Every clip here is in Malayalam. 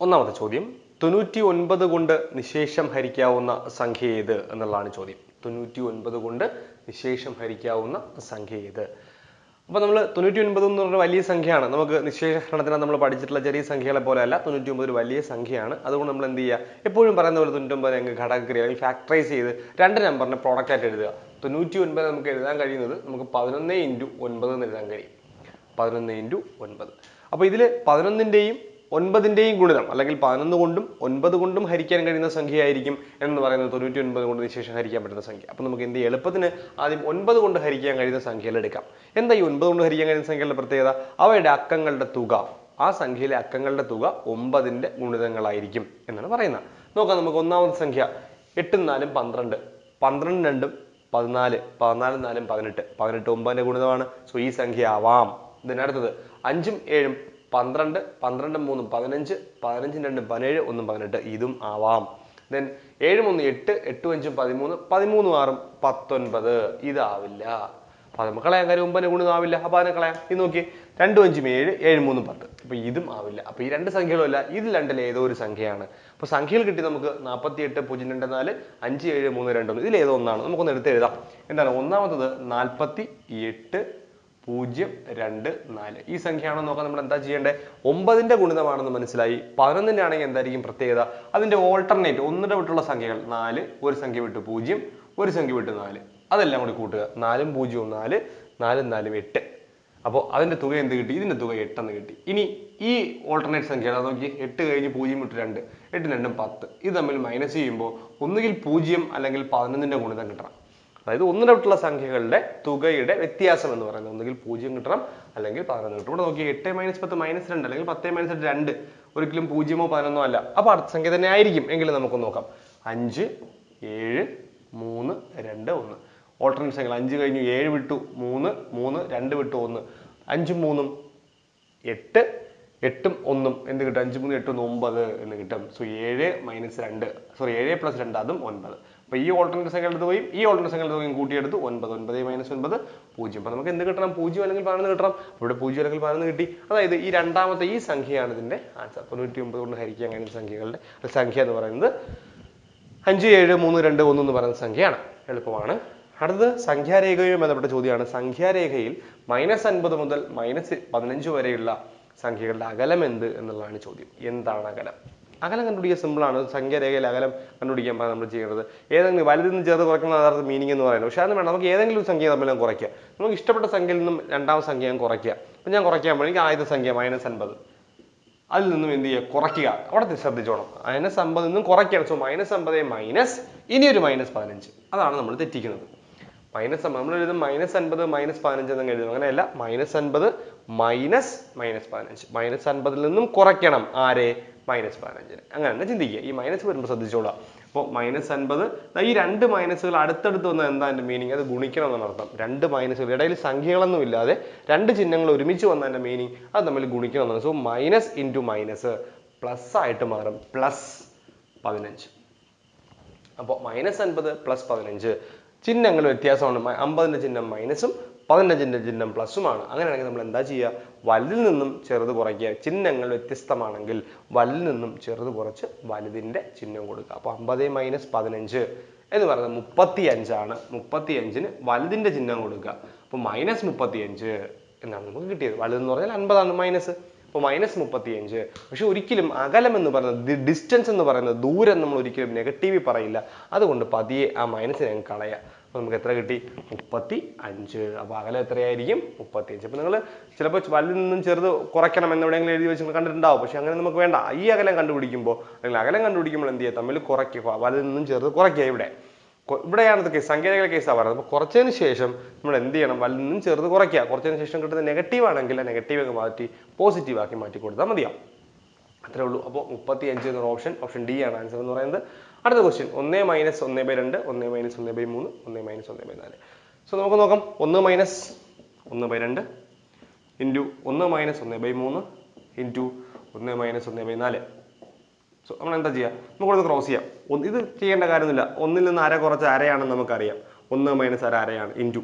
ഒന്നാമത്തെ ചോദ്യം തൊണ്ണൂറ്റി ഒൻപത് കൊണ്ട് നിശേഷം ഹരിക്കാവുന്ന സംഖ്യ ഏത് എന്നുള്ളതാണ് ചോദ്യം. തൊണ്ണൂറ്റി ഒൻപത് കൊണ്ട് നിശേഷം ഹരിക്കാവുന്ന സംഖ്യ ഏത്? അപ്പോൾ നമ്മൾ തൊണ്ണൂറ്റി ഒൻപത് എന്ന് പറഞ്ഞ വലിയ സംഖ്യയാണ്. നമുക്ക് നിശേഷണത്തിന് നമ്മൾ പഠിച്ചിട്ടുള്ള ചെറിയ സംഖ്യകളെ പോലെ അല്ല തൊണ്ണൂറ്റി ഒമ്പത് ഒരു വലിയ സംഖ്യയാണ്. അതുകൊണ്ട് നമ്മൾ എന്ത് ചെയ്യുക? എപ്പോഴും പറയുന്ന പോലെ തൊണ്ണൂറ്റൊമ്പത് ഞങ്ങൾക്ക് ഘടകക്രിയ അല്ലെങ്കിൽ ഫാക്ടറൈസ് ചെയ്ത് രണ്ട് നമ്പറിനെ പ്രോഡക്റ്റ് ആയിട്ട് എഴുതുക. തൊണ്ണൂറ്റി ഒൻപത് നമുക്ക് എഴുതാൻ കഴിയുന്നത് നമുക്ക് പതിനൊന്ന് ഇന്റു ഒൻപത് എന്ന് എഴുതാൻ കഴിയും. പതിനൊന്ന് ഇന്റു ഒൻപത്. അപ്പോൾ ഇതിൽ പതിനൊന്നിന്റെയും ഒൻപതിന്റെയും ഗുണിതം അല്ലെങ്കിൽ പതിനൊന്ന് കൊണ്ടും ഒൻപത് കൊണ്ടും ഹരിക്കാൻ കഴിയുന്ന സംഖ്യയായിരിക്കും എന്ന് പറയുന്നത് തൊണ്ണൂറ്റി ഒൻപത് കൊണ്ട് ശേഷം ഹരിക്കാൻ പറ്റുന്ന സംഖ്യ. അപ്പോൾ നമുക്ക് എന്ത്? എളുപ്പത്തിന് ആദ്യം ഒൻപത് കൊണ്ട് ഹരിക്കാൻ കഴിയുന്ന സംഖ്യകൾ എടുക്കാം. എന്താ ഈ ഒൻപത് കൊണ്ട് ഹരിക്കാൻ കഴിയുന്ന സംഖ്യകളുടെ പ്രത്യേകത? അവയുടെ അക്കങ്ങളുടെ തുക. ആ സംഖ്യയിലെ അക്കങ്ങളുടെ തുക ഒമ്പതിന്റെ ഗുണിതങ്ങളായിരിക്കും എന്നാണ് പറയുന്നത്. നോക്കാം നമുക്ക് ഒന്നാമത്തെ സംഖ്യ. എട്ടും നാലും പന്ത്രണ്ട്. പന്ത്രണ്ട് രണ്ടും പതിനാല്. പതിനാലും നാലും പതിനെട്ട്. പതിനെട്ട് ഒമ്പതിന്റെ ഗുണിതമാണ്. സോ ഈ സംഖ്യ ആവാം. ഇതിനടുത്തത് അഞ്ചും ഏഴും പന്ത്രണ്ട് പന്ത്രണ്ടും മൂന്നും പതിനഞ്ച് പതിനഞ്ചും രണ്ടും പതിനേഴ് ഒന്നും പതിനെട്ട് ഇതും ആവാം. ദെൻ ഏഴ് മൂന്ന് എട്ട് എട്ടും അഞ്ചും പതിമൂന്ന് പതിമൂന്നും ആറും പത്തൊൻപത്. ഇതാവില്ല. അപ്പൊ നമുക്ക് കളയാൻ കാര്യം ഒമ്പതിനെ ഗുണിതം ആവില്ല. അപ്പൊ അതിനെ കളയാം. ഇത് നോക്കി രണ്ടും അഞ്ചും ഏഴ് ഏഴ് മൂന്നും പത്ത്. അപ്പൊ ഇതും ആവില്ല. അപ്പൊ ഈ രണ്ട് സംഖ്യകളും അല്ല. ഇത് രണ്ടിൽ ഏതോ ഒരു സംഖ്യയാണ്. അപ്പൊ സംഖ്യകൾ കിട്ടി നമുക്ക് നാൽപ്പത്തി എട്ട് പൂജ്യം രണ്ട് നാല് അഞ്ച് ഏഴ് മൂന്ന് രണ്ട് ഒന്ന്. ഇതിൽ ഏതോ ഒന്നാണ്. നമുക്കൊന്ന് എടുത്ത് എഴുതാം. എന്താണ്? ഒന്നാമത്തത് നാൽപ്പത്തി എട്ട് പൂജ്യം രണ്ട് നാല്. ഈ സംഖ്യയാണെന്ന് നോക്കാൻ നമ്മൾ എന്താ ചെയ്യേണ്ടത്? ഒമ്പതിന്റെ ഗുണിതമാണെന്ന് മനസ്സിലായി. പതിനൊന്നിന്റെ ആണെങ്കിൽ എന്തായിരിക്കും പ്രത്യേകത? അതിന്റെ ഓൾട്ടർനേറ്റ് ഒന്നിടെ വിട്ടുള്ള സംഖ്യകൾ നാല് ഒരു സംഖ്യ വിട്ട് പൂജ്യം ഒരു സംഖ്യ വിട്ട് നാല്. അതെല്ലാം കൂടി കൂട്ടുക. നാലും പൂജ്യവും നാല് നാലും നാലും എട്ട്. അപ്പോൾ അതിന്റെ തുക എന്ത് കിട്ടി? ഇതിന്റെ തുക എട്ടെന്ന് കിട്ടി. ഇനി ഈ ഓൾട്ടർനേറ്റ് സംഖ്യ അത് നോക്കി എട്ട് കഴിഞ്ഞ് പൂജ്യം വിട്ട് രണ്ട് എട്ട് രണ്ടും പത്ത്. ഇത് തമ്മിൽ മൈനസ് ചെയ്യുമ്പോൾ ഒന്നുകിൽ പൂജ്യം അല്ലെങ്കിൽ പതിനൊന്നിന്റെ ഗുണിതം കിട്ടണം. അതായത് ഒന്നിടവിട്ടുള്ള സംഖ്യകളുടെ തുകയുടെ വ്യത്യാസം എന്ന് പറയുന്നത്. ഒന്നുകിൽ പൂജ്യം കിട്ടണം അല്ലെങ്കിൽ പതിനൊന്ന് കിട്ടും. ഇവിടെ നോക്കി എട്ട് മൈനസ് പത്ത് മൈനസ് രണ്ട് അല്ലെങ്കിൽ പത്ത് മൈനസ് രണ്ട് രണ്ട്. ഒരിക്കലും പൂജ്യമോ പതിനൊന്നോ അല്ല. അപ്പൊ അടുത്ത സംഖ്യ തന്നെ ആയിരിക്കും. എങ്കിലും നമുക്ക് നോക്കാം. അഞ്ച് ഏഴ് മൂന്ന് രണ്ട് ഒന്ന്. ഓൾട്ടർനേറ്റ് സംഖ്യകൾ. അഞ്ച് കഴിഞ്ഞു ഏഴ് വിട്ടു മൂന്ന് മൂന്ന് രണ്ട് വിട്ടു ഒന്ന്. അഞ്ചും മൂന്നും എട്ട് എട്ടും ഒന്നും. എന്ത് കിട്ടും? അഞ്ച് മൂന്ന് എട്ട് ഒന്ന് ഒമ്പത് എന്ന് കിട്ടും. സോ ഏഴ് മൈനസ് രണ്ട്. സോറി ഏഴ് പ്ലസ് രണ്ട് അതും ഒൻപത്. അപ്പൊ ഈ ഓൾട്ടർനേറ്റ് സംഖ്യ എടുത്ത് പോയി ഈ ഓൾട്ടർനേറ്റ് സംഖ്യ എടുത്ത് കൂട്ടിയെടുത്ത് ഒൻപത് ഒൻപത് മൈനസ് ഒൻപത് പൂജ്യം. അപ്പോൾ നമുക്ക് എന്ത് കിട്ടണം? പൂജ്യം അല്ലെങ്കിൽ പതിനൊന്ന് കിട്ടണം. ഇവിടെ പൂജ്യം അല്ലെങ്കിൽ പതിനൊന്ന് കിട്ടി. അതായത് ഈ രണ്ടാമത്തെ ഈ സംഖ്യയാണ് ഇതിന്റെ ആൻസർ തൊണ്ണൂറ്റി ഒമ്പത് കൊണ്ട് ഹരിക്കാൻ കഴിയുന്ന സംഖ്യകളുടെ സംഖ്യ എന്ന് പറയുന്നത് അഞ്ച് ഏഴ് മൂന്ന് രണ്ട് ഒന്ന് എന്ന് പറയുന്ന സംഖ്യയാണ്. എളുപ്പമാണ്. അടുത്തത് സംഖ്യാരേഖയുമായി ബന്ധപ്പെട്ട ചോദ്യമാണ്. സംഖ്യാരേഖയിൽ മൈനസ് അൻപത് മുതൽ മൈനസ് പതിനഞ്ച് വരെയുള്ള സംഖ്യകളുടെ അകലം എന്ത് എന്നുള്ളതാണ് ചോദ്യം. എന്താണ് അകലം? അകലം കണ്ടുപിടിക്കാൻ സിമ്പിളാണ് സംഖ്യാരേഖയിൽ അകലം കണ്ടുപിടിക്കാൻ നമ്മൾ ചെയ്യുന്നത്. ഏതെങ്കിലും വലുതിൽ നിന്ന് ചേർത്ത് കുറയ്ക്കുന്ന യഥാർത്ഥ മീനിങ് എന്ന് പറയുന്നത്. പക്ഷേ അത് വേണം നമുക്ക് ഏതെങ്കിലും ഒരു സംഖ്യ തമ്മിൽ കുറയ്ക്കുക. നമുക്ക് ഇഷ്ടപ്പെട്ട സംഖ്യയിൽ നിന്നും രണ്ടാം സംഖ്യ ഞാൻ കുറയ്ക്കുക. അപ്പം ഞാൻ കുറയ്ക്കാൻ വേണമെങ്കിൽ ആദ്യത്തെ സംഖ്യ മൈനസ് അൻപത്. അതിൽ നിന്നും എന്ത് ചെയ്യുക? കുറയ്ക്കുക. അവിടെ ശ്രദ്ധിച്ചോണം. മൈനസ് അമ്പതിൽ നിന്നും കുറയ്ക്കണം സോ മൈനസ് അമ്പത് മൈനസ് ഇനി ഒരു മൈനസ് പതിനഞ്ച്. അതാണ് നമ്മൾ തെറ്റിക്കുന്നത്. മൈനസ് നമ്മൾ എഴുതും മൈനസ് അൻപത് മൈനസ് പതിനഞ്ച് എന്നങ്ങ് എഴുതും. അങ്ങനെയല്ല. മൈനസ് അൻപത് മൈനസ് മൈനസ് പതിനഞ്ച്. മൈനസ് അൻപതിൽ നിന്നും കുറയ്ക്കണം. ആരെ? മൈനസ് പതിനഞ്ചിന്. അങ്ങനെ തന്നെ ചിന്തിക്കുക. ഈ മൈനസ് വരുമ്പോൾ ശ്രദ്ധിച്ചോളാം അപ്പോൾ മൈനസ് അൻപത് ഈ രണ്ട് മൈനസുകൾ അടുത്തടുത്ത് വന്നാൽ എന്താ എന്റെ മീനിങ് അത് ഗുണിക്കണം എന്നാണ് അർത്ഥം. രണ്ട് മൈനസുകൾ. ഇടയിൽ സംഖ്യകളൊന്നും ഇല്ലാതെ രണ്ട് ചിഹ്നങ്ങൾ ഒരുമിച്ച് വന്നതിന്റെ മീനിങ് അത് തമ്മിൽ ഗുണിക്കണം എന്നാണ്. So minus into minus plus ആയിട്ട് മാറും. പ്ലസ് പതിനഞ്ച്. അപ്പോൾ മൈനസ് അൻപത് പ്ലസ് പതിനഞ്ച്. ചിഹ്നങ്ങൾ വ്യത്യാസമാണ്. അമ്പതിന്റെ ചിഹ്നം മൈനസും പതിനഞ്ചിന്റെ ചിഹ്നം പ്ലസുമാണ്. അങ്ങനെയാണെങ്കിൽ നമ്മൾ എന്താ ചെയ്യുക? വലുതിൽ നിന്നും ചെറുത് കുറയ്ക്കുക. ചിഹ്നങ്ങൾ വ്യത്യസ്തമാണെങ്കിൽ വലുതിൽ നിന്നും ചെറുത് കുറച്ച് വലുതിന്റെ ചിഹ്നം കൊടുക്കുക. അപ്പോൾ അമ്പത് മൈനസ് പതിനഞ്ച് എന്ന് പറയുന്നത് മുപ്പത്തി അഞ്ചാണ് മുപ്പത്തി അഞ്ചിന് വലുതിന്റെ ചിഹ്നം കൊടുക്കുക. അപ്പോൾ മൈനസ് മുപ്പത്തി അഞ്ച് എന്നാണ് നമുക്ക് കിട്ടിയത്. വലുതെന്ന് പറഞ്ഞാൽ അൻപതാണ് മൈനസ്. അപ്പോൾ മൈനസ് മുപ്പത്തിയഞ്ച്. പക്ഷെ ഒരിക്കലും അകലം എന്ന് പറയുന്നത് ഡിസ്റ്റൻസ് എന്ന് പറയുന്നത് ദൂരം നമ്മൾ ഒരിക്കലും നെഗറ്റീവ് പറയില്ല. അതുകൊണ്ട് പതിയെ ആ മൈനസ് ഞങ്ങൾ കളയുക. അപ്പോൾ നമുക്ക് എത്ര കിട്ടി? മുപ്പത്തി അഞ്ച് അപ്പോൾ അകലം എത്രയായിരിക്കും? മുപ്പത്തി അഞ്ച് അപ്പോൾ നിങ്ങൾ ചിലപ്പോൾ വലുതിൽ നിന്നും ചെറുത് കുറയ്ക്കണം എന്ന് എവിടെയെങ്കിലും എഴുതി വെച്ച് നിങ്ങൾ കണ്ടിട്ടുണ്ടാവും. പക്ഷേ അങ്ങനെ നമുക്ക് വേണ്ട. ഈ അകലം കണ്ടുപിടിക്കുമ്പോൾ അല്ലെങ്കിൽ അകലം കണ്ടുപിടിക്കുമ്പോൾ എന്ത് ചെയ്യുക? തമ്മിൽ കുറയ്ക്കുക. വലുതിൽ നിന്നും ചെറുത് കുറയ്ക്കുക ഇവിടെ. ഇവിടെയാണ് ഇത് കേസ് സംഖ്യകളെ കേസാണ് പറയുന്നത്. അപ്പോൾ കുറച്ചതിന് ശേഷം നമ്മൾ എന്ത് ചെയ്യണം? വലുതിൽ നിന്നും ചെറുത് കുറയ്ക്കുക. കുറച്ചതിന് ശേഷം കിട്ടുന്ന നെഗറ്റീവ് ആണെങ്കിൽ നെഗറ്റീവ് അങ്ങ് മാറ്റി പോസിറ്റീവ് ആക്കി മാറ്റി കൊടുത്താൽ മതിയാവും. അത്രേ ഉള്ളൂ. അപ്പോൾ മുപ്പത്തി അഞ്ച് എന്നൊരു ഓപ്ഷൻ ഓപ്ഷൻ ഡി ആണ് ആൻസർ എന്ന് പറയുന്നത്. അടുത്ത ക്വസ്റ്റ്യൻ ഒന്ന് മൈനസ് ഒന്ന് ബൈ രണ്ട് ഒന്ന് മൈനസ് ഒന്ന് ബൈ മൂന്ന് ഒന്ന് മൈനസ് ഒന്ന് ബൈ നാല്. സോ നമുക്ക് നോക്കാം. ഒന്ന് മൈനസ് ഒന്ന് ബൈ രണ്ട് ഇന്റു ഒന്ന് മൈനസ് ഒന്ന് ബൈ മൂന്ന് ഇന്റു ഒന്ന് മൈനസ് ഒന്ന് ബൈ നാല്. സോ നമ്മൾ എന്താ ചെയ്യുക നമുക്കൊന്ന് ക്രോസ് ചെയ്യാം. ഒന്ന് ഇത് ചെയ്യേണ്ട കാര്യമൊന്നുമില്ല. ഒന്നിൽ നിന്ന് അര കുറച്ച് അരയാണെന്ന് നമുക്കറിയാം. ഒന്ന് മൈനസ് അര അരയാണ് ഇന്റു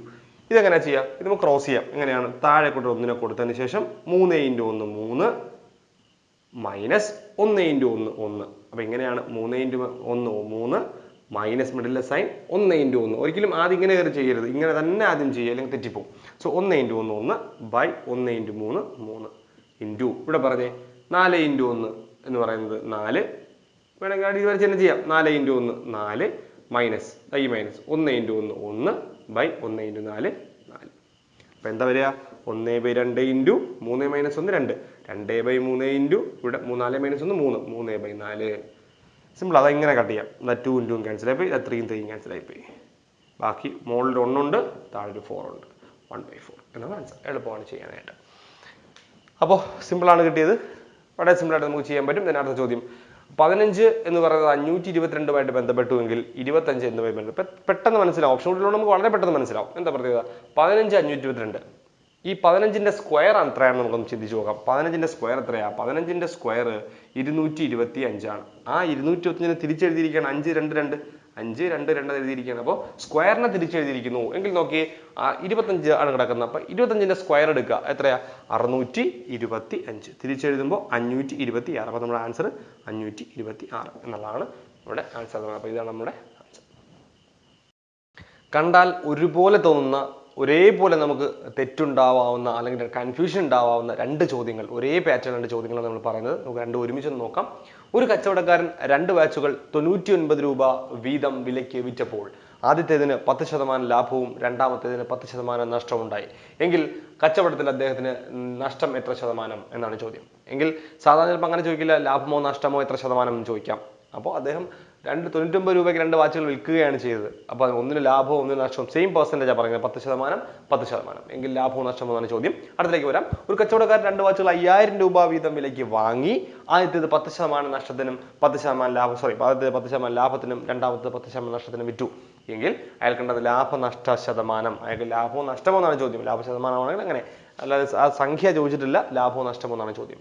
ഇതെങ്ങനെ ചെയ്യാം? ഇത് നമുക്ക് ക്രോസ് ചെയ്യാം. എങ്ങനെയാണ്? താഴെ കൊണ്ട് ഒന്നിനെ കൊടുത്തതിന് ശേഷം മൂന്ന് ഇന്റു ഒന്ന് മൂന്ന് മൈനസ് ഒന്ന് ഇന്റു ഒന്ന് ഒന്ന്. അപ്പോൾ എങ്ങനെയാണ് മൂന്ന് ഇന്റു ഒന്ന് മൂന്ന് മൈനസ് മിഡിലെ സൈൻ ഒന്ന് ഇന്റു ഒന്ന്. ഒരിക്കലും ആദ്യം ഇങ്ങനെ കയറി ചെയ്യരുത്. ഇങ്ങനെ തന്നെ ആദ്യം ചെയ്യുക അല്ലെങ്കിൽ തെറ്റിപ്പോവും. സോ ഒന്ന് ഇന്റു ഒന്ന് ഒന്ന് ബൈ ഒന്ന് ഇന്റു മൂന്ന് മൂന്ന് ഇന്റു. ഇവിടെ പറഞ്ഞേ നാല് ഇന്റു ഒന്ന് എന്ന് പറയുന്നത് നാല്. വേണമെങ്കിൽ അടി വരച്ച് തന്നെ ചെയ്യാം. നാല് ഇന്റു ഒന്ന് നാല് മൈനസ് ഈ മൈനസ് ഒന്ന് ഇന്റു ഒന്ന് ഒന്ന് ബൈ ഒന്ന് ഇന്റു നാല് അപ്പോൾ എന്താ വരിക? ഒന്ന് ബൈ രണ്ട് ഇന്റു മൂന്ന് മൈനസ് ഒന്ന് രണ്ട്. രണ്ട് ബൈ മൂന്ന് ഇന്റു ഇവിടെ മൂന്നാൽ മൈനസ് ഒന്ന് മൂന്ന്. മൂന്ന് ബൈ നാല്. സിമ്പിൾ അത് ഇങ്ങനെ കട്ട് ചെയ്യാം. എന്നാൽ ടു ഇന്റും ക്യാൻസൽ ആയിപ്പോയി. അത് ത്രീയും ത്രീയും ക്യാൻസൽ ആയിപ്പോയി. ബാക്കി മുകളിൽ ഒന്നുണ്ട് താഴെ ഒരു ഫോർ ഉണ്ട്. വൺ ബൈ ഫോർ എന്നാണ് ആൻസർ എളുപ്പമാണ് ചെയ്യാനായിട്ട്. അപ്പോൾ സിമ്പിളാണ് കിട്ടിയത്. വളരെ സിമ്പിളായിട്ട് നമുക്ക് ചെയ്യാൻ പറ്റും. ഞാൻ അടുത്ത ചോദ്യം. പതിനഞ്ച് എന്ന് പറയുന്നത് അഞ്ഞൂറ്റി ഇരുപത്തിരണ്ടുമായിട്ട് ബന്ധപ്പെട്ടുവെങ്കിൽ ഇരുപത്തഞ്ച് എന്ന് ബന്ധപ്പെട്ട് പെട്ടെന്ന് മനസ്സിലാവും. ഓപ്ഷൻ കൂട്ടിലുള്ള നമുക്ക് വളരെ പെട്ടെന്ന് മനസ്സിലാവും. എന്താ പ്രത്യേകത? പതിനഞ്ച് അഞ്ഞൂറ്റി ഇരുപത്തിരണ്ട് ഈ പതിനഞ്ചിന്റെ സ്ക്വയർ എത്രയാണെന്ന് നമുക്കൊന്ന് ചിന്തിച്ച് നോക്കാം. പതിനഞ്ചിന്റെ സ്ക്വയർ എത്രയാണ് പതിനഞ്ചിന്റെ സ്ക്വയർ ഇരുന്നൂറ്റി ഇരുപത്തി അഞ്ചാണ് ആ ഇരുന്നൂറ്റി ഇരുപത്തിയഞ്ചിനെ തിരിച്ചെഴുതിയിരിക്കുകയാണ് അഞ്ച് രണ്ട് രണ്ട്. അഞ്ച് രണ്ട് രണ്ട് എഴുതിയിരിക്കുകയാണ്. അപ്പോൾ സ്ക്വയറിനെ തിരിച്ചെഴുതിയിരിക്കുന്നു. എങ്കിൽ നോക്കി ഇരുപത്തഞ്ച് ആണ് കിടക്കുന്നത്. അപ്പോൾ ഇരുപത്തഞ്ചിന്റെ സ്ക്വയർ എടുക്കുക. എത്രയാ? അറുന്നൂറ്റി ഇരുപത്തി അഞ്ച് തിരിച്ചെഴുതുമ്പോൾ അഞ്ഞൂറ്റി ഇരുപത്തി ആറ് അപ്പോൾ നമ്മുടെ ആൻസർ അഞ്ഞൂറ്റി ഇരുപത്തി ആറ് എന്നുള്ളതാണ് നമ്മുടെ ആൻസർ അപ്പോൾ ഇതാണ് നമ്മുടെ ആൻസർ കണ്ടാൽ ഒരുപോലെ തോന്നുന്ന ഒരേപോലെ നമുക്ക് തെറ്റുണ്ടാവാവുന്ന അല്ലെങ്കിൽ കൺഫ്യൂഷൻ ഉണ്ടാവാവുന്ന രണ്ട് ചോദ്യങ്ങൾ ഒരേ പാറ്റേൺ രണ്ട് ചോദ്യങ്ങളാണ് നമ്മൾ പറയുന്നത്. നമുക്ക് രണ്ടും ഒരുമിച്ച് നോക്കാം. ഒരു കച്ചവടക്കാരൻ രണ്ട് വാച്ചുകൾ തൊണ്ണൂറ്റി ഒൻപത് രൂപ വീതം വിലയ്ക്ക് വിറ്റപ്പോൾ ആദ്യത്തേതിന് പത്ത് ശതമാനം ലാഭവും രണ്ടാമത്തേതിന് പത്ത് ശതമാനം നഷ്ടമുണ്ടായി എങ്കിൽ കച്ചവടത്തിൽ അദ്ദേഹത്തിന് നഷ്ടം എത്ര ശതമാനം എന്നാണ് ചോദ്യം. എങ്കിൽ സാധാരണ ചിലപ്പോൾ അങ്ങനെ ചോദിക്കില്ല ലാഭമോ നഷ്ടമോ എത്ര ശതമാനം എന്ന് ചോദിക്കാം. അപ്പോൾ അദ്ദേഹം രണ്ട് തൊണ്ണൂറ്റൊമ്പത് രൂപയ്ക്ക് രണ്ട് വാച്ചുകൾ വിൽക്കുകയാണ് ചെയ്തത്. അപ്പോൾ ഒന്നിന് ലാഭവും ഒന്നിന് നഷ്ടവും സെയിം പെർസെന്റേജാണ് പറയുന്നത്. പത്ത് ശതമാനം പത്ത് ശതമാനം. എങ്കിൽ ലാഭവും നഷ്ടമോ എന്നാണ് ചോദ്യം. അടുത്തേക്ക് വരാം. ഒരു കച്ചവടക്കാരൻ രണ്ട് വാച്ചുകൾ അയ്യായിരം രൂപ വീതം വിലയ്ക്ക് വാങ്ങി ആദ്യത്തേത് പത്ത് ശതമാനം നഷ്ടത്തിനും പത്ത് ശതമാനം ലാഭം സോറി ആദ്യത്തേത് പത്ത് ശതമാനം ലാഭത്തിനും രണ്ടാമത്തെ പത്ത് ശതമാനം നഷ്ടത്തിനും വിറ്റു. എങ്കിൽ അയാൾ കണ്ടത് ലാഭനഷ്ട ശതമാനം. അയാൾക്ക് ലാഭവും നഷ്ടമോ എന്നാണ് ചോദ്യം. ലാഭ ശതമാനമാണെങ്കിൽ അങ്ങനെ. അല്ലാതെ ആ സംഖ്യ ചോദിച്ചിട്ടില്ല. ലാഭവും നഷ്ടമോ എന്നാണ് ചോദ്യം.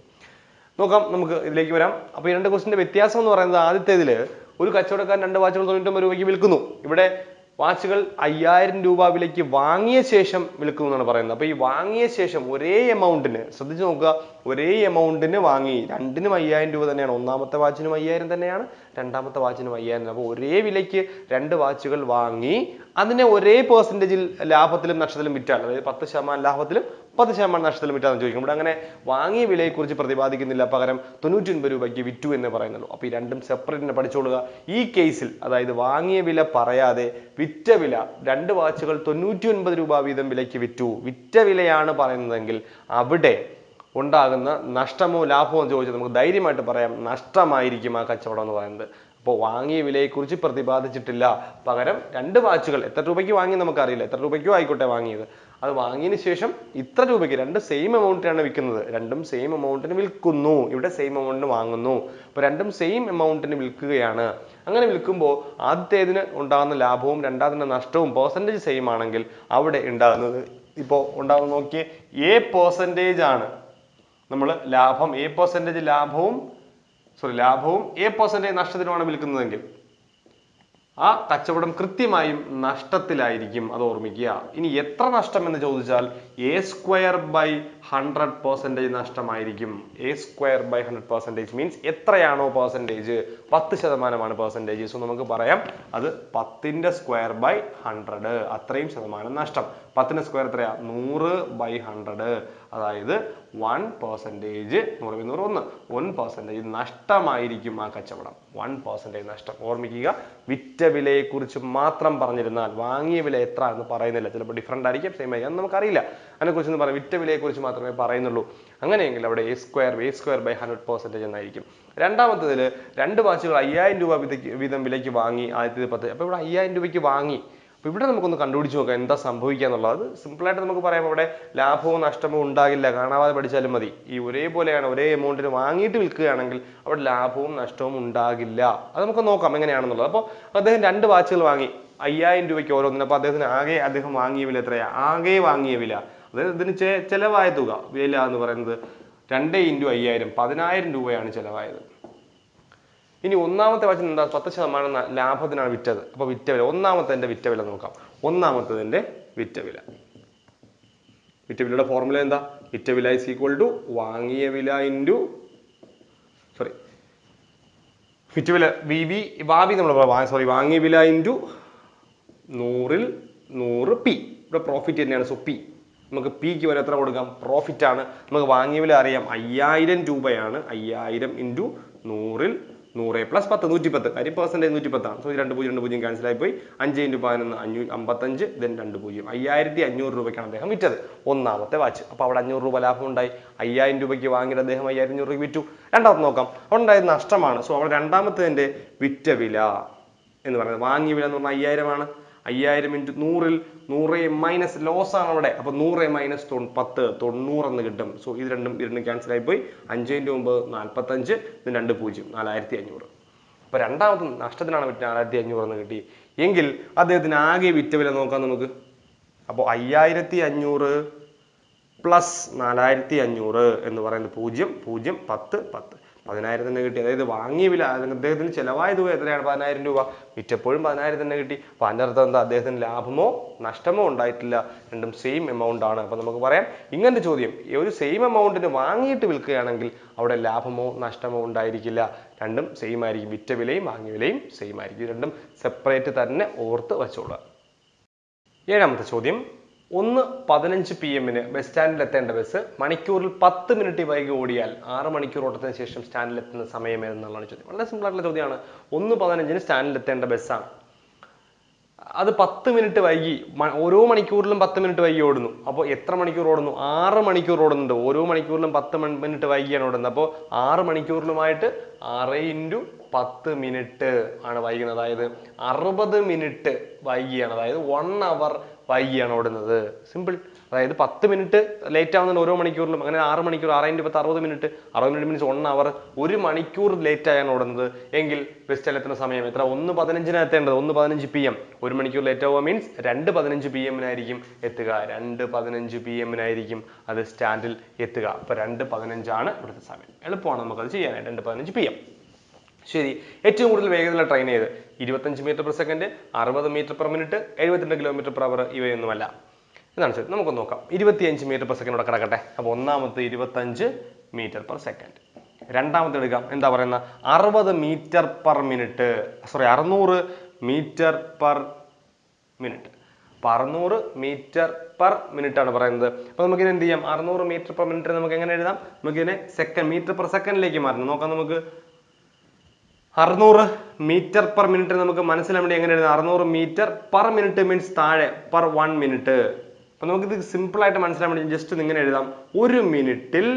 നോക്കാം നമുക്ക് ഇതിലേക്ക് വരാം. അപ്പോൾ ഈ രണ്ട് ക്വസ്റ്റിന്റെ വ്യത്യാസം എന്ന് പറയുന്നത് ആദ്യത്തേതിൽ ഒരു കച്ചവടക്കാരൻ രണ്ട് വാച്ചുകൾ തൊണ്ണൂറ്റൊമ്പത് രൂപയ്ക്ക് വിൽക്കുന്നു. ഇവിടെ വാച്ചുകൾ അയ്യായിരം രൂപ വിലയ്ക്ക് വാങ്ങിയ ശേഷം വിൽക്കുന്നു എന്നാണ് പറയുന്നത്. അപ്പോൾ ഈ വാങ്ങിയ ശേഷം ഒരേ എമൗണ്ടിന് ശ്രദ്ധിച്ചു നോക്കുക ഒരേ എമൗണ്ടിന് വാങ്ങി രണ്ടിനും അയ്യായിരം രൂപ തന്നെയാണ്. ഒന്നാമത്തെ വാച്ചിനും അയ്യായിരം തന്നെയാണ് രണ്ടാമത്തെ വാച്ചിനും അയ്യായിരം അപ്പോൾ ഒരേ വിലയ്ക്ക് രണ്ട് വാച്ചുകൾ വാങ്ങി അതിനെ ഒരേ പേഴ്സന്റേജിൽ ലാഭത്തിലും നഷ്ടത്തിലും വിറ്റാൽ അതായത് പത്ത് ശതമാനം ലാഭത്തിലും പത്ത് ശതമാനം നഷ്ടത്തിൽ വിറ്റാന്ന് ചോദിക്കും ഇവിടെ അങ്ങനെ വാങ്ങിയ വിലയെക്കുറിച്ച് പ്രതിപാദിക്കുന്നില്ല. പകരം തൊണ്ണൂറ്റി ഒൻപത് രൂപയ്ക്ക് വിറ്റു എന്ന് പറയുന്നുള്ളൂ. അപ്പോൾ ഈ രണ്ടും സെപ്പറേറ്റ് തന്നെ പഠിച്ചോളുക. ഈ കേസിൽ അതായത് വാങ്ങിയ വില പറയാതെ വിറ്റ വില രണ്ട് വാച്ചുകൾ തൊണ്ണൂറ്റി ഒൻപത് രൂപ വീതം വിലയ്ക്ക് വിറ്റു. വിറ്റ വിലയാണ് പറയുന്നതെങ്കിൽ അവിടെ ഉണ്ടാകുന്ന നഷ്ടമോ ലാഭമോ എന്ന് ചോദിച്ചാൽ നമുക്ക് ധൈര്യമായിട്ട് പറയാം നഷ്ടമായിരിക്കും ആ കച്ചവടം എന്ന് പറയുന്നത്. അപ്പോൾ വാങ്ങിയ വിലയെക്കുറിച്ച് പ്രതിപാദിച്ചിട്ടില്ല. പകരം രണ്ട് വാച്ചുകൾ എത്ര രൂപയ്ക്ക് വാങ്ങി നമുക്കറിയില്ല. എത്ര രൂപയ്ക്കോ ആയിക്കോട്ടെ വാങ്ങിയത്. അത് വാങ്ങിയതിന് ശേഷം ഇത്ര രൂപയ്ക്ക് രണ്ട് സെയിം എമൗണ്ടിനാണ് വിൽക്കുന്നത്. രണ്ടും സെയിം എമൗണ്ടിന് വിൽക്കുന്നു. ഇവിടെ സെയിം എമൗണ്ടിന് വാങ്ങുന്നു. അപ്പോൾ രണ്ടും സെയിം എമൗണ്ടിന് വിൽക്കുകയാണ്. അങ്ങനെ വിൽക്കുമ്പോൾ ആദ്യത്തേതിന് ഉണ്ടാകുന്ന ലാഭവും രണ്ടാമത്തെ നഷ്ടവും പെർസെന്റേജ് സെയിം ആണെങ്കിൽ അവിടെ ഉണ്ടാകുന്നത് ഇപ്പോൾ ഉണ്ടാകുന്ന നോക്കിയേ എ പെർസെന്റേജ് ആണ്. നമ്മൾ ലാഭം എ പെർസെന്റേജ് ലാഭവും സോറി ലാഭവും എ പെർസെന്റേജ് നഷ്ടത്തിനുമാണ് വിൽക്കുന്നതെങ്കിൽ. ആ കച്ചവടം കൃത്യമായും നഷ്ടത്തിലായിരിക്കും. അത് ഓർമ്മിക്കുക. ഇനി എത്ര നഷ്ടം എന്ന് ചോദിച്ചാൽ A square by hundred percentage നഷ്ടമായിരിക്കും. A square by hundred percentage means എത്രയാണോ പെർസെന്റേജ് പത്ത് ശതമാനമാണ് പെർസെന്റേജ് സോ നമുക്ക് പറയാം അത് പത്തിന്റെ സ്ക്വയർ ബൈ ഹൺഡ്രഡ് അത്രയും ശതമാനം നഷ്ടം. പത്തിന്റെ സ്ക്വയർ എത്രയാ? നൂറ് ബൈ ഹൺഡ്രഡ് അതായത് വൺ പെർസെന്റേജ് നൂറ് നൂറ് ഒന്ന്. വൺ പെർസെന്റേജ് നഷ്ടമായിരിക്കും ആ കച്ചവടം. വൺ പെർസെന്റേജ് നഷ്ടം. ഓർമ്മിക്കുക വിറ്റ വിലയെക്കുറിച്ച് മാത്രം പറഞ്ഞിരുന്നാൽ വാങ്ങിയ വില എത്ര എന്ന് പറയുന്നില്ല. ചിലപ്പോൾ ഡിഫറെന്റ് ആയിരിക്കും സെയിം ആയിരിക്കും. നമുക്കറിയില്ല. അതിനെക്കുറിച്ച് പറയാം. വിറ്റ വിലയെക്കുറിച്ച് മാത്രമേ പറയുന്നുള്ളൂ. അങ്ങനെയെങ്കിൽ അവിടെ A square A square by hundred percentage എന്നായിരിക്കും. രണ്ടാമത്തതിൽ രണ്ട് വാച്ചുകൾ അയ്യായിരം രൂപ വീതം വിലയ്ക്ക് വാങ്ങി ആദ്യത്തെ പത്ത്. അപ്പോൾ ഇവിടെ അയ്യായിരം രൂപയ്ക്ക് വാങ്ങി. അപ്പോൾ ഇവിടെ നമുക്കൊന്ന് കണ്ടുപിടിച്ച് നോക്കാം എന്താ സംഭവിക്കുക എന്നുള്ളത്. സിമ്പിളായിട്ട് നമുക്ക് പറയാം അവിടെ ലാഭവും നഷ്ടമോ ഉണ്ടാകില്ല. കാണാതെ പഠിച്ചാലും മതി. ഈ ഒരേപോലെയാണ് ഒരേ എമൗണ്ടിന് വാങ്ങിയിട്ട് വിൽക്കുകയാണെങ്കിൽ അവിടെ ലാഭവും നഷ്ടവും ഉണ്ടാകില്ല. അത് നമുക്ക് നോക്കാം എങ്ങനെയാണെന്നുള്ളത്. അപ്പോൾ അദ്ദേഹം രണ്ട് വാച്ചുകൾ വാങ്ങി. അയ്യായിരം രൂപയ്ക്ക് ഓരോന്നിന്. അപ്പോൾ അദ്ദേഹത്തിന് ആകെ അദ്ദേഹം വാങ്ങിയ വില എത്രയാണ് ആകെ വാങ്ങിയ വില അതായത് ഇതിന് ചെലവായ തുക വില എന്ന് പറയുന്നത് രണ്ട് ഇന്റു അയ്യായിരം പതിനായിരം രൂപയാണ് ചെലവായത്. ഇനി ഒന്നാമത്തെ വശം എന്താ? പത്ത് ശതമാനം ലാഭത്തിനാണ് വിറ്റത്. അപ്പോൾ വിറ്റ വില ഒന്നാമത്തെ വിറ്റ വില നോക്കാം. ഒന്നാമത്തതിന്റെ വിറ്റ വില. വിറ്റ വിലയുടെ ഫോർമുല എന്താ? വിറ്റ വില ഇസ് ഈക്വൽ ടു വാങ്ങിയ വില ഇന്റു സോറി വിറ്റുവില വി വി വാവി നമ്മൾ സോറി വാങ്ങിയ വില ഇന്റു നൂറിൽ നൂറ് പി. ഇവിടെ പ്രോഫിറ്റ് തന്നെയാണ്. So P. നമുക്ക് പിക്ക് വരെ എത്ര കൊടുക്കാം? പ്രോഫിറ്റ് ആണ്. നമുക്ക് വാങ്ങിയ വില അറിയാം. അയ്യായിരം രൂപയാണ്. അയ്യായിരം ഇന്റു നൂറിൽ നൂറ് പ്ലസ് പത്ത് നൂറ്റിപ്പത്ത്. കാര്യം പെർസെന്റേജ് നൂറ്റിപ്പത്താണ്. സോ രണ്ട് പൂജ്യം രണ്ട് പൂജ്യം ക്യാൻസൽ ആയി പോയി. അഞ്ച് ഇന്റു പതിനൊന്ന് അഞ്ഞൂ അമ്പത്തഞ്ച് ദെൻ രണ്ട് പൂജ്യം. അയ്യായിരത്തി അഞ്ഞൂറ് രൂപയ്ക്കാണ് അദ്ദേഹം വിറ്റത്. ഒന്നാമത്തെ വാച്ച് അപ്പോൾ അവിടെ അഞ്ഞൂറ് രൂപ ലാഭം ഉണ്ടായി അയ്യായിരം രൂപയ്ക്ക് വാങ്ങിയിട്ട് അദ്ദേഹം അയ്യായിരം രൂപയ്ക്ക് വിറ്റു. രണ്ടാമത്തെ നോക്കാം. അവിടെ ഉണ്ടായത് നഷ്ടമാണ്. സോ അവിടെ രണ്ടാമത്തതിന്റെ വിറ്റ വില എന്ന് പറയുന്നത്. വാങ്ങിയ വില എന്ന് പറഞ്ഞാൽ അയ്യായിരമാണ്. അയ്യായിരം ഇന്റു നൂറിൽ നൂറ് മൈനസ് ലോസ് ആണ് അവിടെ. അപ്പൊ നൂറ് മൈനസ് തൊ പത്ത് തൊണ്ണൂറ് എന്ന് കിട്ടും. സോ ഇത് രണ്ടും രണ്ടും ക്യാൻസൽ ആയിപ്പോയി. പോയി അഞ്ച് ഇന്റു ഒമ്പത് നാൽപ്പത്തഞ്ച് ഇത് രണ്ട് പൂജ്യം നാലായിരത്തി അഞ്ഞൂറ് അപ്പൊ രണ്ടാമത് നഷ്ടത്തിനാണ് വിറ്റ് നാലായിരത്തി അഞ്ഞൂറ് എന്ന് കിട്ടി. എങ്കിൽ അദ്ദേഹത്തിന് ആകെ വിറ്റ വില നോക്കാം നമുക്ക്. അപ്പോൾ അയ്യായിരത്തി അഞ്ഞൂറ് പ്ലസ് നാലായിരത്തി അഞ്ഞൂറ് എന്ന് പറയുന്നത് പൂജ്യം പൂജ്യം പത്ത് പത്ത്. പതിനായിരം തന്നെ കിട്ടി. അതായത് വാങ്ങിയ വില അദ്ദേഹത്തിന് ചിലവായ തുക എത്രയാണ്? പതിനായിരം രൂപ. വിറ്റപ്പോഴും പതിനായിരം തന്നെ കിട്ടി. അപ്പോൾ അതിന്റെ അർത്ഥം എന്താ? അദ്ദേഹത്തിന് ലാഭമോ നഷ്ടമോ ഉണ്ടായിട്ടില്ല. രണ്ടും സെയിം എമൗണ്ട് ആണ്. അപ്പോൾ നമുക്ക് പറയാം. ഇങ്ങനത്തെ ചോദ്യം. ഒരു സെയിം എമൗണ്ടിന് വാങ്ങിയിട്ട് വിൽക്കുകയാണെങ്കിൽ അവിടെ ലാഭമോ നഷ്ടമോ ഉണ്ടായിരിക്കില്ല. രണ്ടും സെയിം ആയിരിക്കും. വിറ്റ വിലയും വാങ്ങിയ വിലയും സെയിം ആയിരിക്കും. രണ്ടും സെപ്പറേറ്റ് തന്നെ ഓർത്ത് വെച്ചോളുക. ഏഴാമത്തെ ചോദ്യം. ഒന്ന് പതിനഞ്ച് പി എമ്മിന് ബസ് സ്റ്റാൻഡിൽ എത്തേണ്ട ബസ് മണിക്കൂറിൽ പത്ത് മിനിറ്റ് വൈകി ഓടിയാൽ ആറ് മണിക്കൂർ ഓട്ടത്തിന് ശേഷം സ്റ്റാൻഡിൽ എത്തുന്ന സമയം ഏതെന്നുള്ളതാണ് ചോദ്യം. വളരെ സിമ്പിൾ ആയിട്ടുള്ള ചോദ്യമാണ്. ഒന്ന് പതിനഞ്ചിന് സ്റ്റാൻഡിൽ എത്തേണ്ട ബസ്സാണ് അത് പത്ത് മിനിറ്റ് വൈകി ഓരോ മണിക്കൂറിലും പത്ത് മിനിറ്റ് വൈകി ഓടുന്നു. അപ്പോൾ എത്ര മണിക്കൂർ ഓടുന്നു? ആറ് മണിക്കൂർ ഓടുന്നുണ്ട്. ഓരോ മണിക്കൂറിലും പത്ത് മിനിറ്റ് വൈകിയാണ് ഓടുന്നത്. അപ്പോൾ ആറ് മണിക്കൂറിലുമായിട്ട് ആറ് ഇന്റു പത്ത് മിനിറ്റ് ആണ് വൈകുന്നത്. അതായത് അറുപത് മിനിറ്റ് വൈകിയാണ്. അതായത് വൺ അവർ വൈകിയാണ് ഓടുന്നത്. സിമ്പിൾ അതായത് പത്ത് മിനിറ്റ് ലേറ്റ് ആവുന്നുണ്ട് ഓരോ മണിക്കൂറിലും അങ്ങനെ ആറ് മണിക്കൂർ ആറ് ഇന്റു പത്ത് അറുപത് മിനിറ്റ് അറുപത് മിനിറ്റ് മീൻസ് വൺ അവർ ഒരു മണിക്കൂർ ലേറ്റ് ആയാണ് ഓടുന്നത്. എങ്കിൽ ബസ് എത്തുന്ന സമയം എത്ര? ഒന്ന് പതിനഞ്ചിന് എത്തേണ്ടത് ഒന്ന് പതിനഞ്ച് പി എം ഒരു മണിക്കൂർ ലേറ്റ് ആവുക മീൻസ് രണ്ട് പതിനഞ്ച് പി എമ്മിനായിരിക്കും എത്തുക. രണ്ട് പതിനഞ്ച് പി എമ്മിനായിരിക്കും അത് സ്റ്റാൻഡിൽ എത്തുക. അപ്പൊ രണ്ട് പതിനഞ്ചാണ് ഇവിടുത്തെ സമയം. എളുപ്പമാണ് നമുക്കത് ചെയ്യാനായിട്ട്. രണ്ട് പതിനഞ്ച് പി എം ശരി ഏറ്റവും കൂടുതൽ വേഗതയുള്ള ട്രെയിൻ ഏത്? ഇരുപത്തഞ്ച് മീറ്റർ പെർ സെക്കൻഡ് അറുപത് മീറ്റർ പെർ മിനിറ്റ് എഴുപത്തിരണ്ട് കിലോമീറ്റർ പെർ അവർ ഇവയൊന്നുമല്ല. എന്നാണ് ശരി നമുക്ക് നോക്കാം. ഇരുപത്തിയഞ്ച് മീറ്റർ പെർ സെക്കൻഡ് ഇവിടെ കിടക്കട്ടെ. അപ്പോൾ ഒന്നാമത്തെ ഇരുപത്തഞ്ച് മീറ്റർ പെർ സെക്കൻഡ് രണ്ടാമത്തെ എടുക്കാം. എന്താ പറയുന്ന അറുപത് മീറ്റർ പെർ മിനിറ്റ് സോറി അറുന്നൂറ് മീറ്റർ പെർ മിനിറ്റ് അപ്പൊ അറുന്നൂറ് മീറ്റർ പെർ മിനിറ്റ് ആണ് പറയുന്നത്. അപ്പൊ നമുക്കിത് എന്ത് ചെയ്യാം? അറുന്നൂറ് മീറ്റർ പെർ മിനിറ്റ് നമുക്ക് എങ്ങനെ എഴുതാം? നമുക്കിതിനെ സെക്കൻഡ് മീറ്റർ പെർ സെക്കൻഡിലേക്ക് മാറ്റണം. നോക്കാം നമുക്ക്. അറുന്നൂറ് മീറ്റർ പെർ മിനിറ്റ് നമുക്ക് മനസ്സിലാൻ വേണ്ടി എങ്ങനെ എഴുതാം അറുന്നൂറ് മീറ്റർ പെർ മിനിറ്റ് മീൻസ് താഴെ പെർ വൺ മിനിറ്റ്. അപ്പൊ നമുക്കിത് സിമ്പിൾ ആയിട്ട് വേണ്ടി ജസ്റ്റ് ഇങ്ങനെ എഴുതാം. ഒരു മിനിറ്റിൽ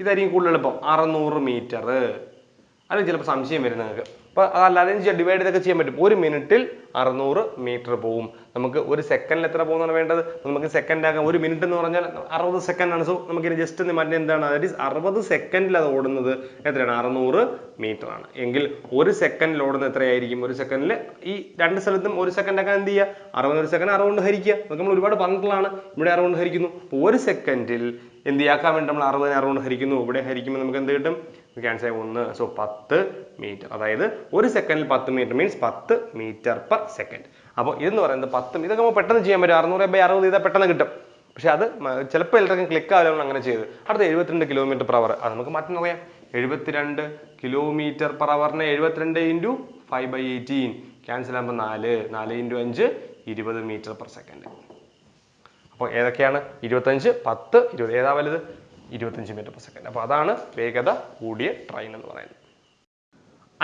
ഇതായിരിക്കും കൂടുതൽ എളുപ്പം. അറുന്നൂറ് മീറ്റർ അല്ലെങ്കിൽ ചിലപ്പോൾ സംശയം വരും നിങ്ങൾക്ക്. അപ്പോൾ അതല്ലാതെ ഡിവൈഡ് ചെയ്തൊക്കെ ചെയ്യാൻ പറ്റും. ഒരു മിനിറ്റിൽ അറുന്നൂറ് മീറ്റർ പോവും. നമുക്ക് ഒരു സെക്കൻഡിൽ എത്ര പോകുന്നതാണ് വേണ്ടത്? നമുക്ക് സെക്കൻഡ് ആക്കാം. ഒരു മിനിറ്റ് എന്ന് പറഞ്ഞാൽ അറുപത് സെക്കൻഡ് ആണ്. സോ നമുക്ക് ജസ്റ്റ് ഒന്ന് മറ്റേ എന്താണ്? അതായത് അറുപത് സെക്കൻഡിൽ അത് ഓടുന്നത് എത്രയാണ്? അറുന്നൂറ് ആണ്. എങ്കിൽ ഒരു സെക്കൻഡിൽ ഓടുന്നത് എത്രയായിരിക്കും? ഒരു സെക്കൻഡിൽ ഈ രണ്ട് സ്ഥലത്തും ഒരു സെക്കൻഡ് ആക്കാൻ എന്ത് ചെയ്യുക അറുപത് സെക്കൻഡ് അറുപത് ഹരിക്കുക. നമുക്ക് നമ്മൾ ഒരുപാട് പന്ത്രണ്ടാണ് ഇവിടെ അറുപത് ഹരിക്കുന്നു. ഒരു സെക്കൻഡിൽ എന്ത് ചെയ്യാക്കാൻ വേണ്ടി നമ്മൾ അറുപതിനെ അറുപത് ഹരിക്കുന്നു. ഇവിടെ ഹരിക്കുമ്പോൾ നമുക്ക് എന്ത് കിട്ടും? ക്യാൻസൽ സേ ഒന്ന് സോ പത്ത് മീറ്റർ അതായത് ഒരു സെക്കൻഡിൽ പത്ത് മീറ്റർ മീൻസ് പത്ത് മീറ്റർ പെർ സെക്കൻഡ് അപ്പോൾ ഇതെന്ന് പറയുന്നത് പത്ത് ഇതൊക്കെ നമുക്ക് പെട്ടെന്ന് ചെയ്യാൻ പറ്റും. അറുന്നൂറ് ബൈ അറുപത് ചെയ്താൽ പെട്ടെന്ന് കിട്ടും. പക്ഷെ അത് ചിലപ്പോൾ എല്ലാവർക്കും ക്ലിക്ക് ആവില്ല അങ്ങനെ ചെയ്ത്. അടുത്ത എഴുപത്തിരണ്ട് കിലോമീറ്റർ പെർ അവർ അത് നമുക്ക് മാറ്റം നോക്കാം. എഴുപത്തിരണ്ട് കിലോമീറ്റർ പെർ അവറിനെ എഴുപത്തിരണ്ട് into five by eighteen cancel ആകുമ്പോൾ നാല്. നാല് ഇന്റു അഞ്ച് ഇരുപത് മീറ്റർ പെർ സെക്കൻഡ് അപ്പോൾ ഏതൊക്കെയാണ്? ഇരുപത്തഞ്ച് പത്ത് ഇരുപത്. ഏതാ വലുത്? ഇരുപത്തഞ്ച് മീറ്റർ പെർ സെക്കൻഡ് അപ്പോൾ അതാണ് വേഗത കൂടിയ ട്രെയിൻ എന്ന് പറയുന്നത്.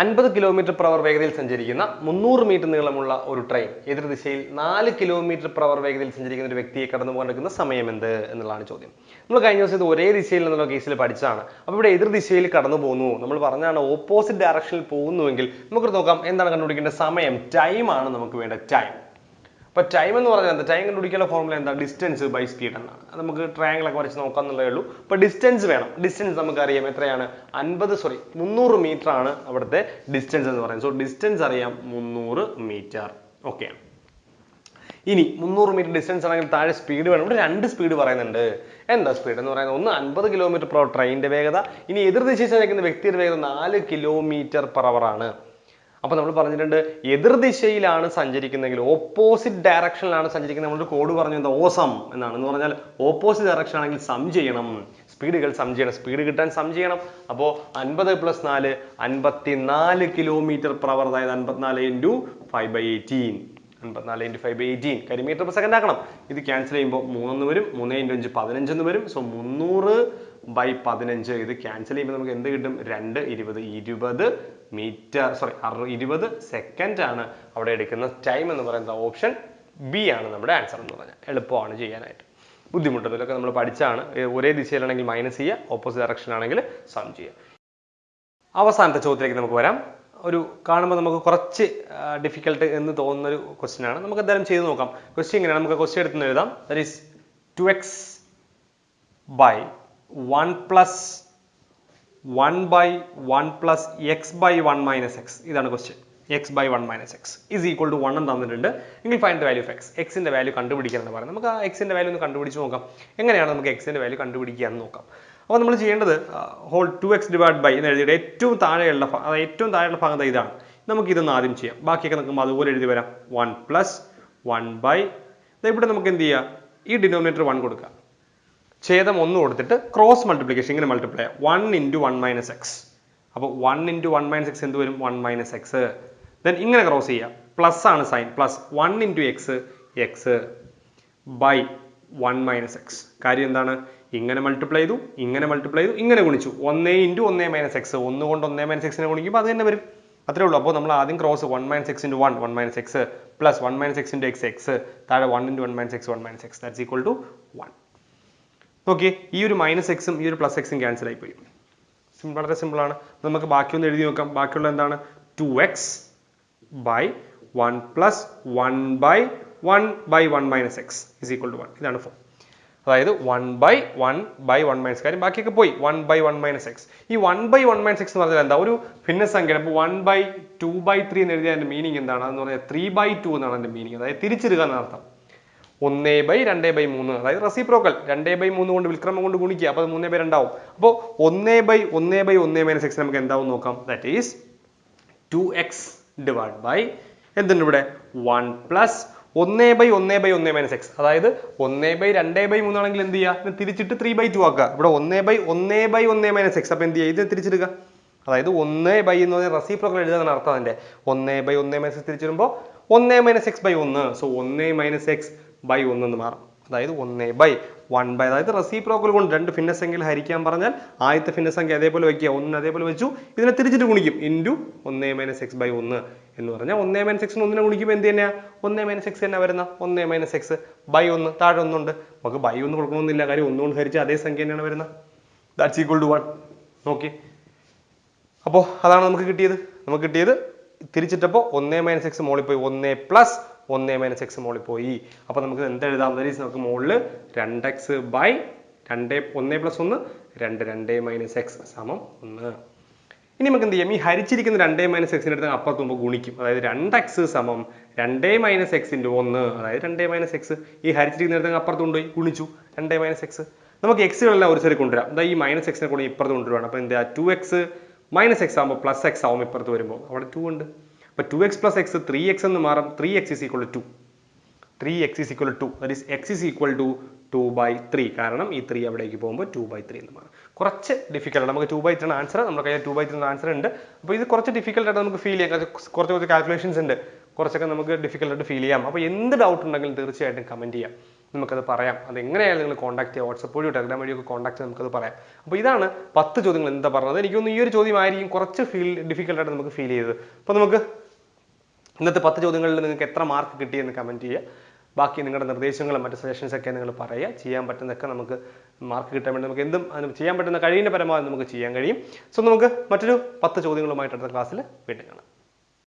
അൻപത് കിലോമീറ്റർ hour വേഗതയിൽ സഞ്ചരിക്കുന്ന മുന്നൂറ് മീറ്റർ നീളമുള്ള ഒരു ട്രെയിൻ എതിർ ദിശയിൽ നാല് കിലോമീറ്റർ hour വേഗതയിൽ സഞ്ചരിക്കുന്ന ഒരു വ്യക്തിയെ കടന്നു പോകാൻ സമയം എന്ത് എന്നുള്ളതാണ് ചോദ്യം. നമ്മൾ കഴിഞ്ഞ ദിവസം ഇത് ഒരേ ദിശയിൽ എന്നുള്ള കേസിൽ പഠിച്ചതാണ്. അപ്പോൾ ഇവിടെ എതിർ ദിശയിൽ കടന്നു പോകുന്നു നമ്മൾ പറഞ്ഞാണ് ഓപ്പോസിറ്റ് ഡയറക്ഷനിൽ പോകുന്നുവെങ്കിൽ നമുക്ക് നോക്കാം. എന്താണ് കണ്ടുപിടിക്കേണ്ട സമയം. ടൈം ആണ് നമുക്ക് വേണ്ട ടൈം അപ്പൊ ടൈം എന്ന് പറഞ്ഞാൽ എന്താ? ടൈം കണ്ടുപിടിക്കാനുള്ള ഫോർമുല എന്താ? ഡിസ്റ്റൻസ് ബൈ സ്പീഡ് എന്നാണ്. നമുക്ക് ട്രയാങ്കിൾ ഒക്കെ വരച്ച് നോക്കാം എന്നുള്ളതേ ഉള്ളൂ. ഇപ്പൊ ഡിസ്റ്റൻസ് വേണം. ഡിസ്റ്റൻസ് നമുക്ക് അറിയാം എത്രയാണ്? അൻപത് സോറി മുന്നൂറ് മീറ്റർ ആണ് അവിടുത്തെ ഡിസ്റ്റൻസ് എന്ന് പറയുന്നത്. സോ ഡിസ്റ്റൻസ് അറിയാം മുന്നൂറ് മീറ്റർ ഓക്കെ ഇനി മുന്നൂറ് മീറ്റർ ഡിസ്റ്റൻസ് ആണെങ്കിൽ താഴെ സ്പീഡ് വേണം. ഇവിടെ രണ്ട് സ്പീഡ് പറയുന്നുണ്ട്. എന്താ സ്പീഡ് എന്ന് പറയുന്നത്? ഒന്ന് അൻപത് കിലോമീറ്റർ പെർ ട്രെയിനിന്റെ വേഗത. ഇനി എതിർദിശയിൽ സഞ്ചരിക്കുന്ന വ്യക്തിയുടെ വേഗത നാല് കിലോമീറ്റർ പെർ അവർ ആണ്. അപ്പൊ നമ്മൾ പറഞ്ഞിട്ടുണ്ട് എതിർദിശയിലാണ് സഞ്ചരിക്കുന്നെങ്കിൽ ഓപ്പോസിറ്റ് ഡയറക്ഷനിലാണ് സഞ്ചരിക്കുന്നത്. നമ്മളൊരു കോഡ് പറഞ്ഞു എന്താ ഓസം എന്നാണ്. എന്ന് പറഞ്ഞാൽ ഓപ്പോസിറ്റ് ഡയറക്ഷൻ ആണെങ്കിൽ സം ചെയ്യണം. സ്പീഡുകൾ സം ചെയ്യണം. സ്പീഡ് കിട്ടാൻ സം ചെയ്യണം. അപ്പോൾ അൻപത് പ്ലസ് നാല് അൻപത്തി നാല് കിലോമീറ്റർ hour അതായത് അൻപത്തിനാല് ഇന്റു ഫൈവ് ബൈ എയ്റ്റീൻ അൻപത്തിനാല് ഇന്റു ഫൈവ് ബൈ എയ്റ്റീൻ കരിമീറ്റർ മീറ്റർ പെർ സെക്കൻഡ് ആക്കണം. ഇത് ക്യാൻസൽ ചെയ്യുമ്പോൾ മൂന്നെന്ന് വരും മൂന്ന് ഇന്റു അഞ്ച് പതിനഞ്ചെന്ന് വരും. സോ മുന്നൂറ് ബൈ പതിനഞ്ച്. ഇത് ക്യാൻസൽ ചെയ്യുമ്പോൾ നമുക്ക് എന്ത് കിട്ടും? രണ്ട് ഇരുപത്. ഇരുപത് മീറ്റർ സോറി ഇരുപത് സെക്കൻഡ് ആണ് അവിടെ എടുക്കുന്ന ടൈം എന്ന് പറയുന്ന ഓപ്ഷൻ ബി ആണ് നമ്മുടെ ആൻസർ എന്ന് പറഞ്ഞാൽ. എളുപ്പമാണ് ചെയ്യാനായിട്ട്. ബുദ്ധിമുട്ട് ഇതൊക്കെ നമ്മൾ പഠിച്ചാണ് ഒരേ ദിശയിലാണെങ്കിൽ മൈനസ് ചെയ്യുക ഓപ്പോസിറ്റ് ഡയറക്ഷൻ ആണെങ്കിൽ സം ചെയ്യുക. അവസാനത്തെ ചോദ്യത്തിലേക്ക് നമുക്ക് വരാം. ഒരു കാണുമ്പോൾ നമുക്ക് കുറച്ച് ഡിഫിക്കൽട്ട് എന്ന് തോന്നുന്ന ഒരു ക്വസ്റ്റ്യൻ ആണ്. നമുക്ക് എന്തായാലും ചെയ്ത് നോക്കാം. ക്വസ്റ്റ്യൻ ഇങ്ങനെയാണ്. നമുക്ക് ക്വസ്റ്റ്യൻ എടുത്തുനിന്ന് എഴുതാം. That is two x by one plus one by one plus x by one minus x ഇതാണ് question x by one minus x is equal to one എന്ന് തന്നിട്ടുണ്ട്. എങ്കിൽ find the value of x എക്സിന്റെ വാല്യൂ എന്ന് പറയുന്നത് നമുക്ക് ആ എക്സിന്റെ വാല്യൂ ഒന്ന് കണ്ടുപിടിച്ച് നോക്കാം. എങ്ങനെയാണ് നമുക്ക് എക്സിന്റെ വാല്യൂ കണ്ടുപിടിക്കുക എന്ന് നോക്കാം. അപ്പോൾ നമ്മൾ ചെയ്യേണ്ടത് whole two x divide by എന്ന് എഴുതിയിട്ട് ഏറ്റവും താഴെയുള്ള ഏറ്റവും താഴെയുള്ള ഭാഗം ഇതാണ്. നമുക്ക് ഇതൊന്ന് ആദ്യം ചെയ്യാം. ബാക്കിയൊക്കെ നമുക്ക് അതുപോലെ എഴുതി വരാം. വൺ പ്ലസ് വൺ ബൈ ഇവിടെ നമുക്ക് എന്ത് ചെയ്യാം? ഈ ഡിനോമിനേറ്റർ വൺ കൊടുക്കാം. ഛേദം ഒന്ന് കൊടുത്തിട്ട് ക്രോസ് മൾട്ടിപ്ലിക്കേഷൻ ഇങ്ങനെ multiply one into one minus x അപ്പോൾ one into one minus x എന്ത് വരും? വൺ മൈനസ് എക്സ് ദെൻ ഇങ്ങനെ ക്രോസ് ചെയ്യാം പ്ലസ് ആണ് sign plus one into x x by one minus x കാര്യം എന്താണ്? ഇങ്ങനെ മൾട്ടിപ്ലൈ ചെയ്തു ഇങ്ങനെ മൾട്ടിപ്ലൈ ചെയ്തു ഇങ്ങനെ ഗുണിച്ചു. ഒന്നേ ഇന്റു ഒന്നേ മൈനസ് എക്സ് ഒന്ന് കൊണ്ട് ഒന്നേ മൈനസ് എക്സിനെ ഗുണിക്കുമ്പോൾ അത് തന്നെ വരും. അത്രേ ഉള്ളൂ. അപ്പോൾ നമ്മൾ ആദ്യം cross one minus x into one one minus x plus one minus x into x x താഴെ one into one minus x one minus x that's equal to one okay ഈ ഒരു മൈനസ് എക്സും ഈ ഒരു പ്ലസ് എക്സും ക്യാൻസൽ ആയിപ്പോയി. വളരെ സിമ്പിൾ ആണ്. നമുക്ക് ബാക്കിയൊന്ന് എഴുതി നോക്കാം. ബാക്കിയുള്ള എന്താണ്? Two x by one plus one by one by one minus x is equal to one ഇതാണ് ഫോം അതായത് one by one by one minus കാര്യം ബാക്കിയൊക്കെ പോയി. One by one minus x ഈ one by one minus x എന്ന് പറഞ്ഞാൽ എന്താ? ഒരു ഭിന്ന ഭിന്നസംഖ്യയാണ്. അപ്പോൾ one by two by three എന്ന് എഴുതിയ അതിന്റെ മീനിങ് എന്താണ്? അതെന്ന് പറഞ്ഞാൽ ത്രീ ബൈ ടു എന്നാണ് അതിന്റെ മീനിങ് അതായത് തിരിച്ചിടുക എന്ന അർത്ഥം. ഒന്നേ ബൈ രണ്ടേ ബൈ മൂന്ന്. അതായത് റെസിപ്രോക്കൽ രണ്ടേ ബൈ മൂന്ന് കൊണ്ട് വിൽക്രമം കൊണ്ട് ഗുണിക്കുക. അപ്പോൾ അത് മൂന്നേ ബൈ രണ്ടാവും. അപ്പോൾ ഒന്നേ ബൈ ഒന്നേ ബൈ ഒന്നേ മൈനസ് എക്സ് നമുക്ക് എന്താവും നോക്കാം. That is two x divide by എന്തുണ്ട് ഇവിടെ? വൺ പ്ലസ് ഒന്നേ ബൈ ഒന്നേ ബൈ ഒന്നേ മൈനസ് എക്സ് അതായത് ഒന്നേ ബൈ രണ്ടേ ബൈ മൂന്നാണെങ്കിൽ എന്ത് ചെയ്യുക? ഇത് തിരിച്ചിട്ട് ത്രീ ബൈ ടു ആക്കുക. ഇവിടെ ഒന്നേ ബൈ ഒന്നേ ബൈ ഒന്നേ മൈനസ് എക്സ് അപ്പോൾ എന്ത് ചെയ്യുക? ഇത് തിരിച്ചിടുക. അതായത് ഒന്നേ ബൈ എന്ന് പറഞ്ഞാൽ റെസിപ്രോക്കൽ എഴുതാൻ അർത്ഥം അതിന്റെ ഒന്നേ ബൈ ഒന്നേ മൈനസ് എക്സ് തിരിച്ചിടുമ്പോൾ ഒന്നേ മൈനസ് എക്സ് ബൈ ഒന്ന്. സോ ഒന്നേ മൈനസ് എക്സ് ബൈ ഒന്ന് എന്ന് മാറും. അതായത് ഒന്നേ ബൈ വൺ ബൈ അതായത് റെസിപ്രോക്കൽ കൊണ്ട് രണ്ട് ഭിന്നസംഖ്യകൾ ഹരിക്കാൻ പറഞ്ഞാൽ ആദ്യത്തെ ഭിന്നസംഖ്യ അതേപോലെ വയ്ക്കുക. ഒന്ന് അതേപോലെ വെച്ചു. ഇതിനെ തിരിച്ചിട്ട് ഗുണിക്കും. ഇന്റു ഒന്നേ മൈനസ് എക്സ് ബൈ ഒന്ന് എന്ന് പറഞ്ഞാൽ ഒന്നേ മൈനസ് എക്സ് ഒന്നിനെ ഗുണിക്കുമ്പോൾ എന്ത് തന്നെയാ? ഒന്നേ മൈനസ് എക്സ് തന്നെ വരുന്ന. ഒന്നേ മൈനസ് എക്സ് ബൈ ഒന്ന് താഴെ ഒന്നുണ്ട് നമുക്ക് ബൈ ഒന്ന് കൊടുക്കണമെന്നില്ല. കാര്യം ഒന്നുകൊണ്ട് ഹരിച്ച അതേ സംഖ്യ തന്നെയാണ് വരുന്നത് that's equal to one okay അപ്പോൾ അതാണ് നമുക്ക് കിട്ടിയത്. നമുക്ക് കിട്ടിയത് തിരിച്ചിട്ടപ്പോൾ ഒന്നേ മൈനസ് എക്സ് മോളിൽ പോയി ഒന്നേ പ്ലസ് ഒന്നേ മൈനസ് എക്സ് മോളിൽ പോയി. അപ്പോൾ നമുക്ക് എന്ത് എഴുതാം ദാറ്റ് നമുക്ക് മുകളിൽ രണ്ട് എക്സ് ബൈ രണ്ട് ഒന്ന് പ്ലസ് ഒന്ന് രണ്ട് രണ്ട് മൈനസ് എക്സ് സമം ഒന്ന്. ഇനി നമുക്ക് എന്ത് ചെയ്യാം? ഈ ഹരിച്ചിരിക്കുന്ന രണ്ട് മൈനസ് എക്സിന്റെ അടുത്ത് അപ്പുറത്ത് മുമ്പ് ഗുണിക്കും. അതായത് രണ്ട് എക്സ് സമം രണ്ട് മൈനസ് എക്സിന്റെ ഒന്ന്. അതായത് രണ്ട് മൈനസ് എക്സ് ഈ ഹരിച്ചിരിക്കുന്ന അടുത്ത് അപ്പുറത്ത് കൊണ്ടുപോയി ഗുണിച്ചു. രണ്ട് മൈനസ് എക്സ് നമുക്ക് എക്സുകളെല്ലാം ഒരു സൈഡ് കൊണ്ടുവരാം. എന്താ ഈ മൈനസ് എക്സിനെ കൂടി ഇപ്പുറത്ത് കൊണ്ടുവരുവാണ്. അപ്പോൾ എന്താ ടു എക്സ് മൈനസ് എക്സ് ആകുമ്പോൾ പ്ലസ് എക്സ് ആവും ഇപ്പുറത്ത് വരുമ്പോൾ അവിടെ ടു ഉണ്ട്. അപ്പോൾ two x plus x three x എന്ന് മാറും. Three x is equal to three x is equal to that x is equal to two by three കാരണം ഈ ത്രീ അവിടേക്ക് പോകുമ്പോൾ ടു ബൈ ത്രീ എന്ന് മാറും. കുറച്ച് ഡിഫിക്കൽട്ട് നമുക്ക് ടു ബൈ ത്രീ ആൻസർ നമ്മുടെ കയ്യിൽ ടു ബൈ ത്രീ ആൻസർ ഉണ്ട്. അപ്പോൾ ഇത് കുറച്ച് ഡിഫിക്കൽട്ട് ആയിട്ട് നമുക്ക് ഫീൽ ചെയ്യാം. കുറച്ച് കുറച്ച് കാൽക്കുലേഷൻസ് ഉണ്ട്. കുറച്ചൊക്കെ നമുക്ക് ഡിഫിക്കൽട്ട് ആയിട്ട് ഫീൽ ചെയ്യാം. അപ്പോൾ എന്ത് ഡൗട്ട് ഉണ്ടെങ്കിലും തീർച്ചയായിട്ടും കമന്റ് ചെയ്യാം. നമുക്കത് പറയാം. അത് എങ്ങനെയായാലും നിങ്ങൾ കോൺടാക്ട് ചെയ്യുക വാട്സപ്പ് വഴിയോ ടെലഗ്രാം വഴിയൊക്കെ കോൺടാക്ട് നമുക്കത് പറയാം. അപ്പോൾ ഇതാണ് പത്ത് ചോദ്യങ്ങൾ എന്താ പറഞ്ഞത്? എനിക്കൊന്ന് ഈ ഒരു ചോദ്യമായിരിക്കും കുറച്ച് ഫീൽ ഡിഫിക്കൽട്ടായിട്ട് നമുക്ക് ഫീൽ ചെയ്തത്. അപ്പോൾ നമുക്ക് ഇന്നത്തെ പത്ത് ചോദ്യങ്ങളിൽ നിങ്ങൾക്ക് എത്ര മാർക്ക് കിട്ടിയെന്ന് കമന്റ് ചെയ്യുക. ബാക്കി നിങ്ങളുടെ നിർദ്ദേശങ്ങളും മറ്റ് സജഷൻസൊക്കെ നിങ്ങൾ പറയുക. ചെയ്യാൻ പറ്റുന്നതൊക്കെ നമുക്ക് മാർക്ക് കിട്ടാൻ വേണ്ടി നമുക്ക് എന്തും ചെയ്യാൻ പറ്റുന്ന കഴിയുന്ന പരമാവധി നമുക്ക് ചെയ്യാൻ കഴിയും. സോ നമുക്ക് മറ്റൊരു പത്ത് ചോദ്യങ്ങളുമായിട്ട് അടുത്ത ക്ലാസ്സിൽ വീണ്ടും കാണാം.